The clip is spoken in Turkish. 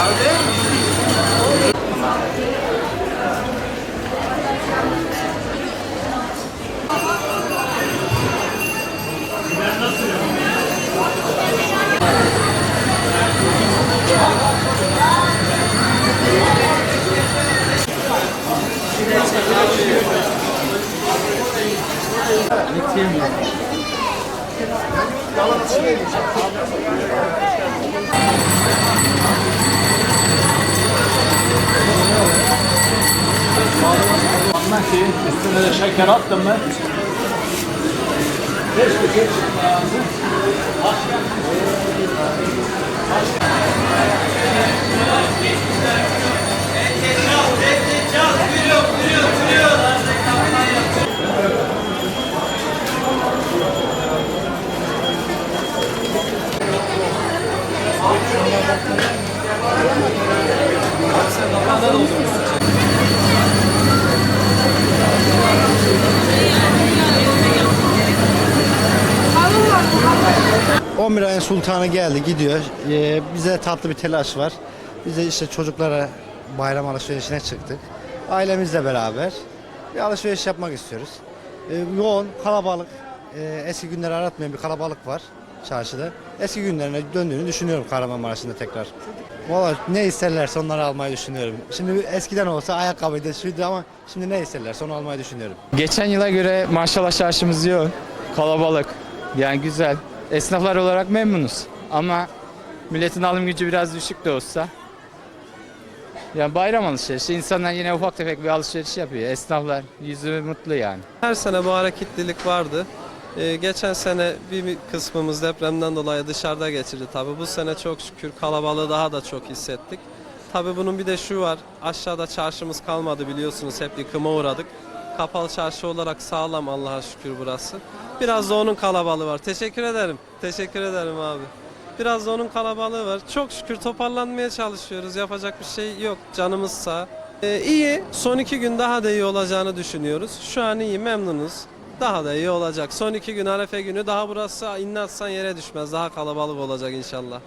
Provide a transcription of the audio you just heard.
Mehdi, üstüne de şeker attın mı? Keşke keşke lazım. Ee, 11 ayın sultanı geldi gidiyor. Ee, bize tatlı bir telaş var. Biz de işte çocuklara bayram alışverişine çıktık. Ailemizle beraber bir alışveriş yapmak istiyoruz. Ee, yoğun, kalabalık, e, eski günleri aratmayan bir kalabalık var çarşıda. Eski günlerine döndüğünü düşünüyorum Kahramanmaraş'ında tekrar. Valla ne isterlerse onları almayı düşünüyorum. Şimdi eskiden olsa ayakkabıydı, şuydu ama şimdi ne isterlerse onu almayı düşünüyorum. Geçen yıla göre maşallah çarşımız yoğun, kalabalık, yani güzel. Esnaflar olarak memnunuz ama milletin alım gücü biraz düşük de olsa. Yani bayram alışverişi, insanlar yine ufak tefek bir alışveriş yapıyor. Esnaflar yüzü mutlu yani. Her sene bu hareketlilik vardı. Ee, geçen sene bir kısmımız depremden dolayı dışarıda geçirdi tabii. Bu sene çok şükür kalabalığı daha da çok hissettik. Tabii bunun bir de şu var. Aşağıda çarşımız kalmadı biliyorsunuz. Hep yıkıma uğradık. Kapalı çarşı olarak sağlam Allah'a şükür burası. Biraz da onun kalabalığı var. Teşekkür ederim. Teşekkür ederim abi. Biraz da onun kalabalığı var. Çok şükür toparlanmaya çalışıyoruz. Yapacak bir şey yok. Canımız sağ. Ee, iyi. Son iki gün daha da iyi olacağını düşünüyoruz. Şu an iyi, memnunuz. Daha da iyi olacak. Son iki gün Arefe günü daha burası inatsan yere düşmez. Daha kalabalık olacak inşallah.